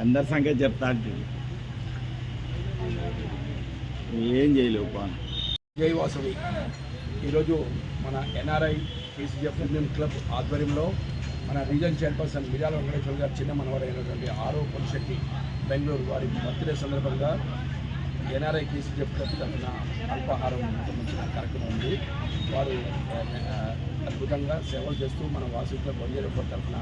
అందరి సంగతి చెప్తా ఏం చేయలేవు జై వాసవి. ఈరోజు మన ఎన్ఆర్ఐ కేసీఎఫ్ ఇండియన్ క్లబ్ ఆధ్వర్యంలో మన రీజన్ చైర్పర్సన్ మిర్యాల వెంకటేశ్వర గారు చిన్న మనవరైనటువంటి ఆరో పొలిశెట్టి బెంగళూరు వారి బర్త్డే సందర్భంగా ఎన్ఆర్ఐ కేసు క్లబ్ తరఫున అల్పాహారం సంబంధించిన కార్యక్రమం ఉంది. వారు అద్భుతంగా సేవలు చేస్తూ మన వాసు క్లబ్ తరఫున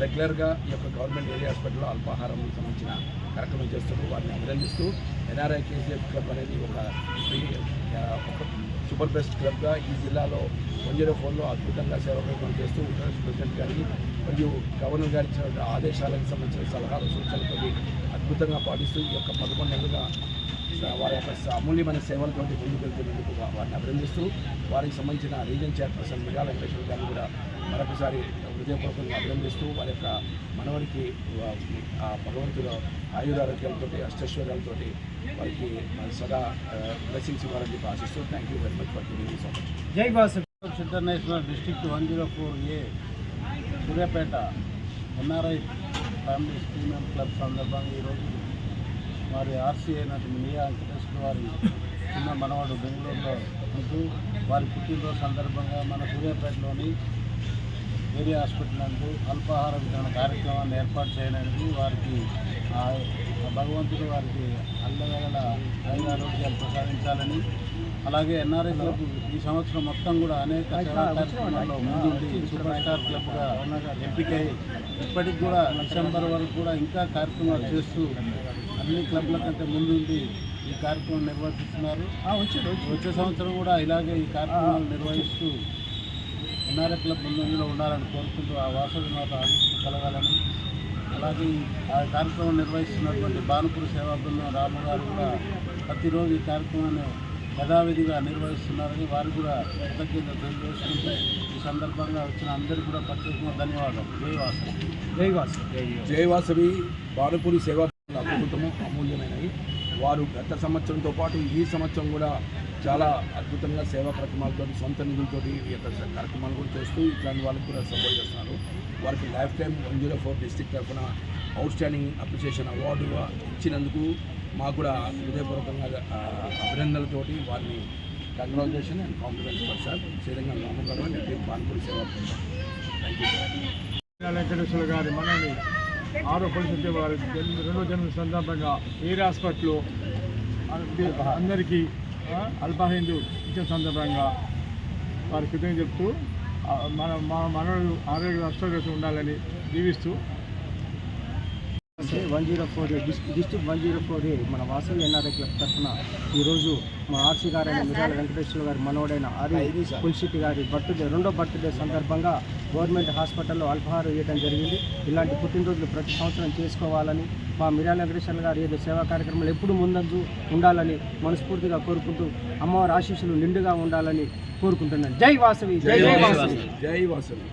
రెగ్యులర్గా ఈ యొక్క గవర్నమెంట్ ఏరియా హాస్పిటల్లో అల్పాహారం సంబంధించిన కార్యక్రమం చేస్తూ వారిని అభినందిస్తూ ఎన్ఆర్ఐ కేసీఎఫ్ క్లబ్ అనేది ఒక ఫ్రీ- సూపర్ బెస్ట్ క్లబ్గా ఈ జిల్లాలో వన్ జీరో అద్భుతంగా సేవ కార్యక్రమం చేస్తూ ఇంటర్నేషనల్ ప్రెసిడెంట్ గారికి మరియు గవర్నర్ గారి ఇచ్చిన ఆదేశాలకు సంబంధించిన సలహాలు సూచనలతో అద్భుతంగా పాటిస్తూ ఈ యొక్క పదకొండు నెలలుగా వారి యొక్క అమూల్యమైన సేవలతో ముందుకెళ్తున్నందుకు వారిని అభినందిస్తూ వారికి సంబంధించిన రీజన్ చైర్పర్సన్ మిగా వెంకటేశ్వర గారిని కూడా మరొకసారి హృదయపూర్వకంగా అభినందిస్తూ వారి యొక్క మనవరికి ఆ భగవంతుల ఆయురారోగ్యాలతో అష్టైశ్వర్యాలతో వారికి మన సదా బ్లెస్సింగ్స్ ఇవ్వాలని చెప్పి ఆశిస్తూ thank you very much for giving so much జై boss international district one zero four A Suryapet NRI family scheme club సందర్భంగా ఈరోజు వారి ఆర్సీ అయినటువంటి మియా వెంకటేశ్వర వారి చిన్న మనవాడు బెంగళూరులో ఉంటూ వారి పుట్టినరోజు సందర్భంగా మన సూర్యాపేటలోని ఏరియా హాస్పిటల్ నందు అల్పాహార వితరణ కార్యక్రమాన్ని ఏర్పాటు చేయడానికి వారికి భగవంతుడు వారికి అల్లవేళ ఆరోగ్యాలు ప్రసాదించాలని అలాగే ఎన్ఆర్ఐ క్లబ్ ఈ సంవత్సరం మొత్తం కూడా అనేక కార్యక్రమాల్లో ముందుండి సూపర్ స్టార్ క్లబ్గా ఎంపికై ఇప్పటికి కూడా డిసెంబర్ వరకు కూడా ఇంకా కార్యక్రమాలు చేస్తూ అన్ని క్లబ్ల కంటే ముందుండి ఈ కార్యక్రమం నిర్వర్తిస్తున్నారు. వచ్చే సంవత్సరం కూడా ఇలాగే ఈ కార్యక్రమాలు నిర్వహిస్తూ ఎన్ఆర్ఐ క్లబ్ ముందంజలో ఉండాలని కోరుకుంటూ ఆ వాసవి మాత ఆశీస్సులు కలగాలని అలాగే ఈ ఆ కార్యక్రమం నిర్వహిస్తున్నటువంటి భానుపురి సేవా బృందం రాము గారు కూడా ప్రతిరోజు ఈ కార్యక్రమాన్ని యథావిధిగా నిర్వహిస్తున్నారని వారు కూడా కృతజ్ఞతలు తెలియజేసుకుంటూ ఈ సందర్భంగా వచ్చిన అందరికీ కూడా ప్రత్యేకంగా ధన్యవాదాలు. జై వాసవి. జై వాసు జై వాసవి. బాలపూరి సేవా అద్భుతము అమూల్యమైనవి. వారు గత సంవత్సరంతో పాటు ఈ సంవత్సరం కూడా చాలా అద్భుతంగా సేవా కార్యక్రమాలతో సొంత నిధులతోటి కార్యక్రమాలు కూడా చేస్తూ ఇట్లాంటి వాళ్ళకి కూడా సపోర్ట్ చేస్తున్నారు. వారికి life time one zero four district తరఫున అవుట్ స్టాండింగ్ అవార్డు ఇచ్చినందుకు మాకు కూడా హృదయపూర్వకంగా అభినందనలతోటి వారిని congratulation and compliments for sir Sriranga రామగారు and పాన్పూర్ సేవా థ్యాంక్ యూ గారి మనల్ని ఆరో పరిస్థితి వారి రెండో జన్మ సందర్భంగా ఏరియా హాస్పిటల్లో అందరికీ ఆ, ఇచ్చిన సందర్భంగా వారి కృతజ్ఞత చెప్తూ మన మా మనడు ఆరోగ్య అష్టోగ్రత ఉండాలని జీవిస్తూ one zero four district one zero four A మన వాసవి ఎన్ఆర్ఐ క్లబ్ తరఫున ఈరోజు మా ఆర్సీ గారైన మిరాల వెంకటేశ్వర గారి మనవడైన ఆది పుల్సిట్టి గారి బర్త్డే రెండో బర్త్డే సందర్భంగా గవర్నమెంట్ హాస్పిటల్లో అల్పహారం ఇవ్వడం జరిగింది. ఇలాంటి పుట్టినరోజులు ప్రతి సంవత్సరం చేసుకోవాలని మా మిరాల వెంకటేశ్వర గారు ఏదో సేవా కార్యక్రమాలు ఎప్పుడు ముందంజు ఉండాలని మనస్ఫూర్తిగా కోరుకుంటూ అమ్మవారి ఆశీస్సులు నిండుగా ఉండాలని కోరుకుంటున్నాను. జై వాసవి జై వాసవి జై వాసవి.